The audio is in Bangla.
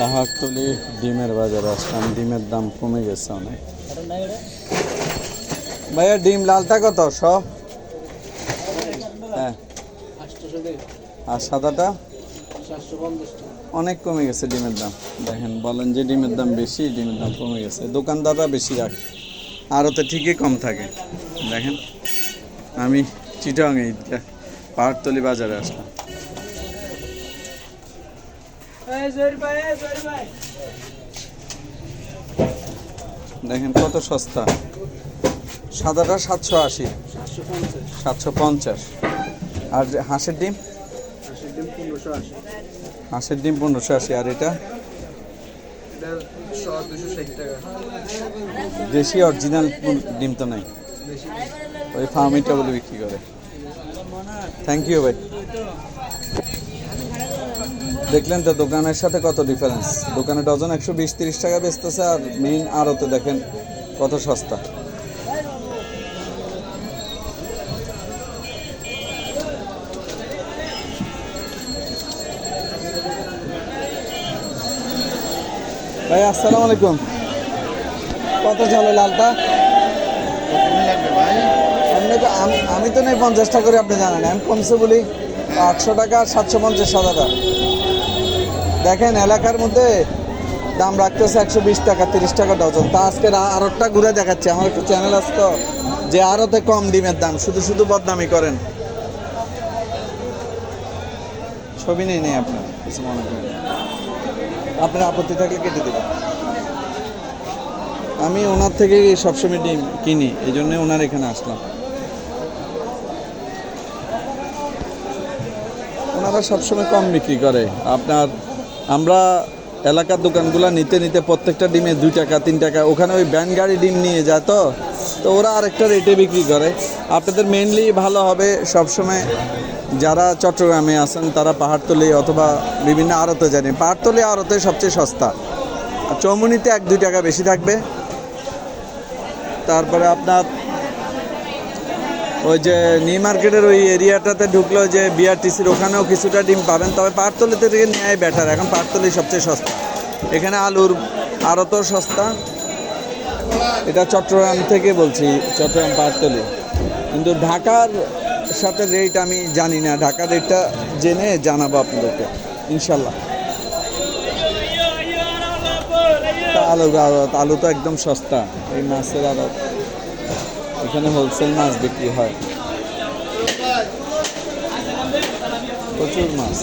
পাহাড়তলি ডিমের বাজারে আসলাম। ডিমের দাম কমে গেছে অনেক। ভাইয়া, ডিম লালটা কত? শ? হ্যাঁ। আর সাদাটা অনেক কমে গেছে ডিমের দাম। দেখেন, বলেন যে ডিমের দাম বেশি, ডিমের দাম কমে গেছে। দোকানদাররা বেশি রাখে আরও তো ঠিকই কম থাকে। দেখেন, আমি চিটং এই পাহাড়তলি বাজারে আসলাম। দেখেন কত সস্তা। সাদাটা সাতশো আশি। সাতশো পঞ্চাশ। আর হাঁসের ডিম? হাঁসের ডিম পনেরোশো আশি। আর এটা? দেশি অরিজিনাল ডিম তো নাই। ওই ফার্মিটা বলে বিক্রি করে। থ্যাংক ইউ ভাই। দেখলেন তো দোকানের সাথে কত ডিফারেন্স দোকানে ডজন একশো বিশ তিরিশ টাকা বেচতেছে আর মেইন আরতে দেখেন কত সস্তা। ভাই, আসসালামু আলাইকুম। কত চলে লালটা? আম- তো নেই পঞ্চাশ টাকা করে, আপনি জানেন। আমি কমছে বলি আটশো টাকা সাতশো পঞ্চাশ সাদাটা দেখেন এলাকার মধ্যে দাম রাখতেছে একশো বিশ টাকা, তিরিশ টাকা ডজন। তা আজকে আরোটা ঘুরে দেখাচ্ছে, আমার একটু চ্যানেল আছে তো, যে আরোতে কম ডিমের দাম, শুধু শুধু বদনামি করেন। ছবি নেই নেই আপনার, কিছু মনে করেন। আপনার আপত্তি থাকলে কেটে দেবেন। আমি ওনার থেকে সবসময় ডিম কিনি, এই জন্য ওনার এখানে আসলাম। ওনারা সবসময় কম বিক্রি করে। আপনার আমরা এলাকার দোকানগুলো নিতে নিতে প্রত্যেকটা ডিমে দুই টাকা, তিন টাকা, ওখানে ওই ব্যান গাড়ি ডিম নিয়ে যায় তো। তো ওরা আরেকটা রেটে বিক্রি করে। আপনাদের মেনলি ভালো হবে সবসময় যারা চট্টগ্রামে আছেন, তারা পাহাড়তলি অথবা বিভিন্ন আড়তে জানেন পাহাড়তলি আড়তে সবচেয়ে সস্তা। আর চৌমুনিতে এক দুই টাকা বেশি থাকবে। তারপরে আপনার ওই যে নিউ মার্কেটের ওই এরিয়াটাতে ঢুকলো যে বিআরটিসির ওখানেও কিছুটা ডিম পাবেন। তবে পাটতলিতে থেকে নেয় বেটার এখন পাটতলি সবচেয়ে সস্তা। এখানে আলুর আরও তো সস্তা। এটা চট্টগ্রাম থেকে বলছি, চট্টগ্রাম পাটতলি। কিন্তু ঢাকার সাথে রেট আমি জানি না। ঢাকার রেটটা জেনে জানাব আপনাদেরকে, ইনশাল্লাহ। আড়ত আলু তো একদম সস্তা, এই মাছের আড়ত এখানে হোলসেল মাছ বিক্রি হয়। প্রচুর মাছ।